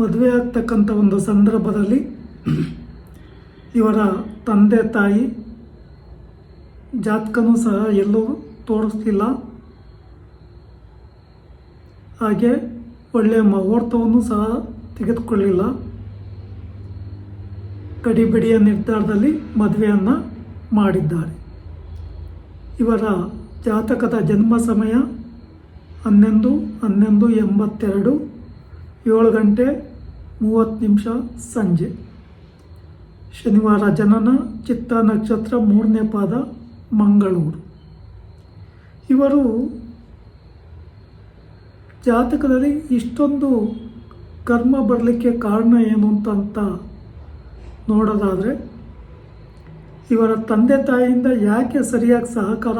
ಮದುವೆ ಆಗ್ತಕ್ಕಂಥ ಒಂದು ಸಂದರ್ಭದಲ್ಲಿ ಇವರ ತಂದೆ ತಾಯಿ ಜಾತಕನೂ ಸಹ ಎಲ್ಲೂ ತೋರಿಸ್ತಿಲ್ಲ. ಹಾಗೆ ಒಳ್ಳೆಯ ಮುಹೂರ್ತವನ್ನು ಸಹ ತೆಗೆದುಕೊಳ್ಳಿಲ್ಲ. ಗಡಿಬಿಡಿಯ ನಿರ್ಧಾರದಲ್ಲಿ ಮದುವೆಯನ್ನು ಮಾಡಿದ್ದಾರೆ. ಇವರ ಜಾತಕದ ಜನ್ಮ ಸಮಯ ಹನ್ನೊಂದು ಹನ್ನೊಂದು ಎಂಬತ್ತೆರಡು. ಏಳು ಗಂಟೆ ಮೂವತ್ತು ನಿಮಿಷ ಸಂಜೆ. ಶನಿವಾರ ಜನನ, ಚಿತ್ತ ನಕ್ಷತ್ರ ಮೂರನೇ ಪಾದ, ಮಂಗಳೂರು. ಇವರು ಜಾತಕದಲ್ಲಿ ಇಷ್ಟೊಂದು ಕರ್ಮ ಬರಲಿಕ್ಕೆ ಕಾರಣ ಏನು ಅಂತ ನೋಡೋದಾದರೆ, ಇವರ ತಂದೆ ತಾಯಿಯಿಂದ ಯಾಕೆ ಸರಿಯಾಗಿ ಸಹಕಾರ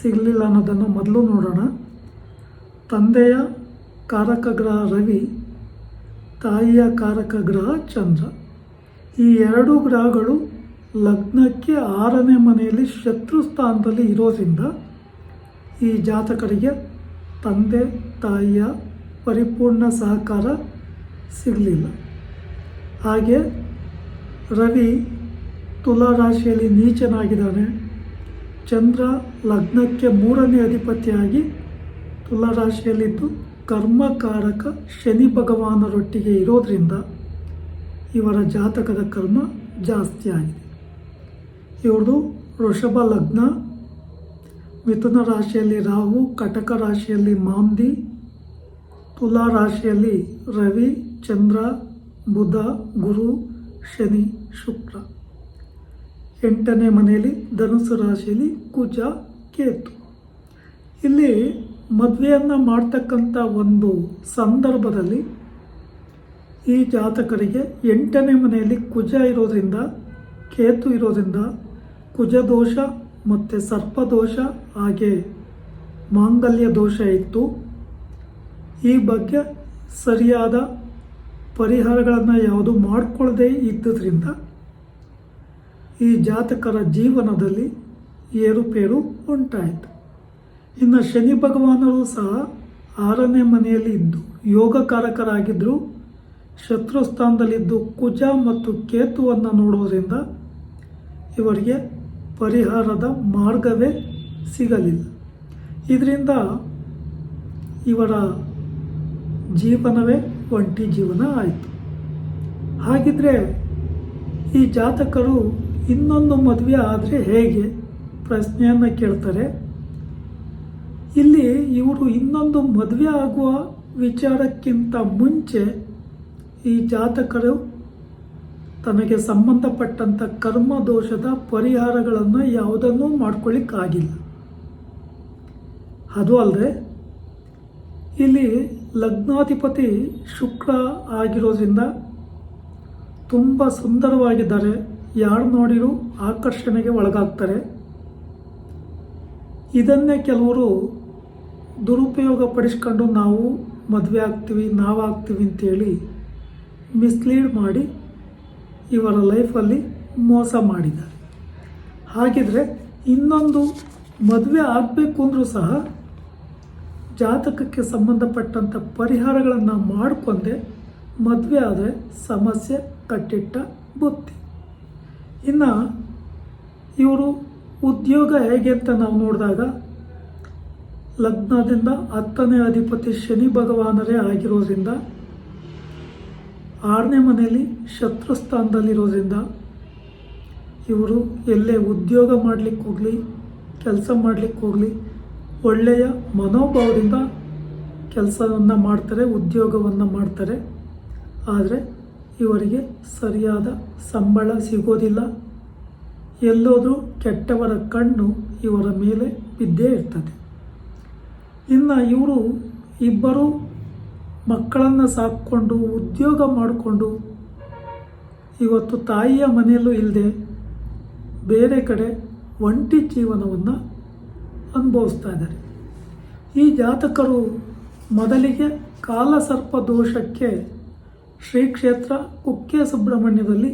ಸಿಗಲಿಲ್ಲ ಅನ್ನೋದನ್ನು ಮೊದಲು ನೋಡೋಣ. ತಂದೆಯ ಕಾರಕ ಗ್ರಹ ರವಿ. ತಾಯಿಯ ಕಾರಕ ಗ್ರಹ ಚಂದ್ರ. ಈ ಎರಡು ಗ್ರಹಗಳು ಲಗ್ನಕ್ಕೆ ಆರನೇ ಮನೆಯಲ್ಲಿ ಶತ್ರು ಸ್ಥಾನದಲ್ಲಿ ಇರೋದ್ರಿಂದ ಈ ಜಾತಕರಿಗೆ ತಂದೆ, ತಾಯಿಯ ಪರಿಪೂರ್ಣ ಸಹಕಾರ ಸಿಗಲಿಲ್ಲ. ಹಾಗೆ ರವಿ ತುಲಾ ರಾಶಿಯಲ್ಲಿ ನೀಚನಾಗಿದ್ದಾನೆ. ಚಂದ್ರ ಲಗ್ನಕ್ಕೆ ಮೂರನೇ ಅಧಿಪತಿಯಾಗಿ ತುಲಾ ರಾಶಿಯಲ್ಲಿದ್ದು ಕರ್ಮಕಾರಕ ಶನಿ ಭಗವಾನರೊಟ್ಟಿಗೆ ಇರೋದ್ರಿಂದ ಇವರ ಜಾತಕದ ಕರ್ಮ ಜಾಸ್ತಿ ಆಗಿದೆ. ಇವ್ರದ್ದು ವೃಷಭ ಲಗ್ನ, ಮಿಥುನ ರಾಶಿಯಲ್ಲಿ ರಾಹು, ಕಟಕ ರಾಶಿಯಲ್ಲಿ ಮಾಂದಿ ತುಲಾ ರಾಶಿಯಲ್ಲಿ ರವಿ, ಚಂದ್ರ, ಬುಧ, ಗುರು, ಶನಿ, ಶುಕ್ರ. ಎಂಟನೇ ಮನೆಯಲ್ಲಿ ಧನುಸು ರಾಶಿಯಲ್ಲಿ ಕುಜ, ಕೇತು. ಇಲ್ಲಿ ಮದುವೆಯನ್ನು ಮಾಡ್ತಕ್ಕಂಥ ಒಂದು ಸಂದರ್ಭದಲ್ಲಿ ಈ ಜಾತಕರಿಗೆ ಎಂಟನೇ ಮನೆಯಲ್ಲಿ ಕುಜ ಇರೋದ್ರಿಂದ, ಕೇತು ಇರೋದ್ರಿಂದ ಕುಜದೋಷ ಮತ್ತು ಸರ್ಪದೋಷ ಹಾಗೆ ಮಾಂಗಲ್ಯ ದೋಷ ಇತ್ತು. ಈ ಬಗ್ಗೆ ಸರಿಯಾದ ಪರಿಹಾರಗಳನ್ನು ಯಾವುದು ಮಾಡಿಕೊಳ್ಳದೇ ಇದ್ದುದರಿಂದ ಈ ಜಾತಕರ ಜೀವನದಲ್ಲಿ ಏರುಪೇರು ಉಂಟಾಯಿತು. ಇನ್ನು ಶನಿ ಭಗವಾನರು ಸಹ ಆರನೇ ಮನೆಯಲ್ಲಿ ಇದ್ದು ಯೋಗಕಾರಕರಾಗಿದ್ದರು ಶತ್ರು ಸ್ಥಾನದಲ್ಲಿದ್ದು ಕುಜ ಮತ್ತು ಕೇತುವನ್ನು ನೋಡುವುದರಿಂದ ಇವರಿಗೆ ಪರಿಹಾರದ ಮಾರ್ಗವೇ ಸಿಗಲಿಲ್ಲ. ಇದರಿಂದ ಇವರ ಜೀವನವೇ ಒಂಟಿ ಜೀವನ ಆಯಿತು. ಹಾಗಿದ್ರೆ ಈ ಜಾತಕರು ಇನ್ನೊಂದು ಮದುವೆ ಆದರೆ ಹೇಗೆ? ಪ್ರಶ್ನೆಯನ್ನು ಕೇಳ್ತಾರೆ. ಇಲ್ಲಿ ಇವರು ಇನ್ನೊಂದು ಮದುವೆ ಆಗುವ ವಿಚಾರಕ್ಕಿಂತ ಮುಂಚೆ ಈ ಜಾತಕರು ತನಗೆ ಸಂಬಂಧಪಟ್ಟಂಥ ಕರ್ಮ ದೋಷದ ಪರಿಹಾರಗಳನ್ನು ಯಾವುದನ್ನೂ ಮಾಡ್ಕೊಳ್ಳಿಕ್ಕಾಗಿಲ್ಲ. ಅದು ಅಲ್ಲದೆ ಇಲ್ಲಿ ಲಗ್ನಾಧಿಪತಿ ಶುಕ್ರ ಆಗಿರೋದ್ರಿಂದ ತುಂಬ ಸುಂದರವಾಗಿದ್ದಾರೆ. ಯಾರು ನೋಡಿರೂ ಆಕರ್ಷಣೆಗೆ ಒಳಗಾಗ್ತಾರೆ. ಇದನ್ನೇ ಕೆಲವರು ದುರುಪಯೋಗ ಪಡಿಸ್ಕೊಂಡು ನಾವು ಮದುವೆ ಆಗ್ತೀವಿ, ನಾವು ಆಗ್ತೀವಿ ಅಂತೇಳಿ ಮಿಸ್ಲೀಡ್ ಮಾಡಿ ಇವರ ಲೈಫಲ್ಲಿ ಮೋಸ ಮಾಡಿದ್ದಾರೆ. ಹಾಗಿದ್ರೆ ಇನ್ನೊಂದು ಮದುವೆ ಆಗಬೇಕು ಅಂದರೂ ಸಹ ಜಾತಕಕ್ಕೆ ಸಂಬಂಧಪಟ್ಟಂಥ ಪರಿಹಾರಗಳನ್ನು ಮಾಡಿಕೊಂಡೆ ಮದುವೆ ಆದರೆ ಸಮಸ್ಯೆ, ಕಟ್ಟಿಟ್ಟ, ಬುತ್ತಿ. ಇನ್ನು ಇವರು ಉದ್ಯೋಗ ಹೇಗೆ ಅಂತ ನಾವು ನೋಡಿದಾಗ ಲಗ್ನದಿಂದ ಹತ್ತನೇ ಅಧಿಪತಿ ಶನಿ ಭಗವಾನರೇ ಆಗಿರೋದ್ರಿಂದ, ಆರನೇ ಮನೆಯಲ್ಲಿ ಶತ್ರು ಸ್ಥಾನದಲ್ಲಿರೋದ್ರಿಂದ ಇವರು ಎಲ್ಲೇ ಉದ್ಯೋಗ ಮಾಡಲಿಕ್ಕೆ ಹೋಗಲಿ, ಕೆಲಸ ಮಾಡಲಿಕ್ಕೆ ಹೋಗಲಿ, ಒಳ್ಳೆಯ ಮನೋಭಾವದಿಂದ ಕೆಲಸವನ್ನು ಮಾಡ್ತಾರೆ, ಉದ್ಯೋಗವನ್ನು ಮಾಡ್ತಾರೆ. ಆದರೆ ಇವರಿಗೆ ಸರಿಯಾದ ಸಂಬಳ ಸಿಗೋದಿಲ್ಲ. ಎಲ್ಲೋದರೂ ಕೆಟ್ಟವರ ಕಣ್ಣು ಇವರ ಮೇಲೆ ಬಿದ್ದೇ ಇರ್ತದೆ. ಇನ್ನು ಇವರು ಇಬ್ಬರು ಮಕ್ಕಳನ್ನು ಸಾಕ್ಕೊಂಡು, ಉದ್ಯೋಗ ಮಾಡಿಕೊಂಡು, ಇವತ್ತು ತಾಯಿಯ ಮನೆಯಲ್ಲೂ ಇಲ್ಲದೆ ಬೇರೆ ಕಡೆ ಒಂಟಿ ಜೀವನವನ್ನು ಅನುಭವಿಸ್ತಾ ಇದ್ದಾರೆ. ಈ ಜಾತಕರು ಮೊದಲಿಗೆ ಕಾಲಸರ್ಪ ದೋಷಕ್ಕೆ ಶ್ರೀ ಕ್ಷೇತ್ರ ಕುಕ್ಕೆ ಸುಬ್ರಹ್ಮಣ್ಯದಲ್ಲಿ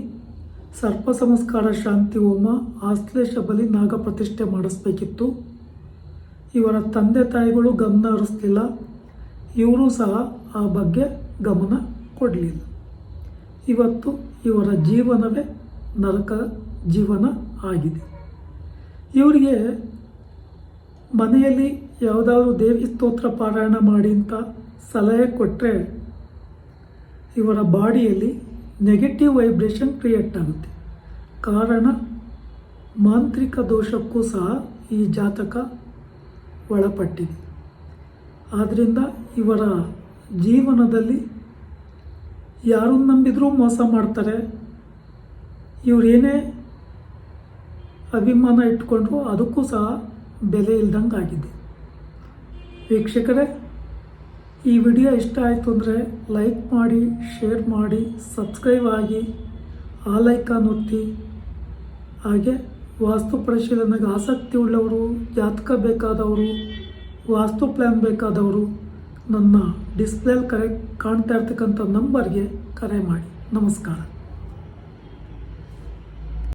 ಸರ್ಪ ಸಂಸ್ಕಾರ ಶಾಂತಿ ಹೋಮ, ಆಶ್ಲೇಷ ಬಲಿ ನಾಗ ಪ್ರತಿಷ್ಠೆ ಮಾಡಿಸ್ಬೇಕಿತ್ತು. ಇವರ ತಂದೆ ತಾಯಿಗಳು ಗಮನ ಹರಿಸ್ಲಿಲ್ಲ ಇವರು ಸಹ ಆ ಬಗ್ಗೆ ಗಮನ ಕೊಡಲಿಲ್ಲ. ಇವತ್ತು ಇವರ ಜೀವನವೇ ನರಕ ಜೀವನ ಆಗಿದೆ. ಇವರಿಗೆ ಮನೆಯಲ್ಲಿ ಯಾವುದಾದ್ರೂ ದೇವಿ ಸ್ತೋತ್ರ ಪಾರಾಯಣ ಮಾಡಿ ಅಂತ ಸಲಹೆ ಕೊಟ್ಟರೆ ಇವರ ಬಾಡಿಯಲ್ಲಿ ನೆಗೆಟಿವ್ ವೈಬ್ರೇಷನ್ ಕ್ರಿಯೇಟ್ ಆಗುತ್ತೆ. ಕಾರಣ ಮಾಂತ್ರಿಕ ದೋಷಕ್ಕೂ ಸಹ ಈ ಜಾತಕ ಒಳಪಟ್ಟಿದೆ. ಆದ್ದರಿಂದ ಇವರ ಜೀವನದಲ್ಲಿ ಯಾರನ್ನು ನಂಬಿದರೂ ಮೋಸ ಮಾಡ್ತಾರೆ. ಇವರೇನೇ ಅಭಿಮಾನ ಇಟ್ಕೊಂಡ್ರು ಅದಕ್ಕೂ ಸಹ ಬೆಲೆ ಇಲ್ದಂಗೆ ಆಗಿದೆ. ವೀಕ್ಷಕರೇ, ಈ ವಿಡಿಯೋ ಇಷ್ಟ ಆಯಿತು ಅಂದರೆ ಲೈಕ್ ಮಾಡಿ, ಶೇರ್ ಮಾಡಿ, ಸಬ್ಸ್ಕ್ರೈಬ್ ಆಗಿ, ಆ ಲೈಕಾನ್ ಒತ್ತಿ, ಹಾಗೆ ವಾಸ್ತು ಪರಿಶೀಲನೆಗೆ ಆಸಕ್ತಿ ಉಳ್ಳವರು, ಜಾತಕ ಬೇಕಾದವರು, ವಾಸ್ತು ಪ್ಲ್ಯಾನ್ ಬೇಕಾದವರು ನನ್ನ ಡಿಸ್ಪ್ಲೇಲಿ ಕರೆ ಕಾಣ್ತಾ ಇರ್ತಕ್ಕಂಥ ನಂಬರ್ಗೆ ಕರೆ ಮಾಡಿ. ನಮಸ್ಕಾರ.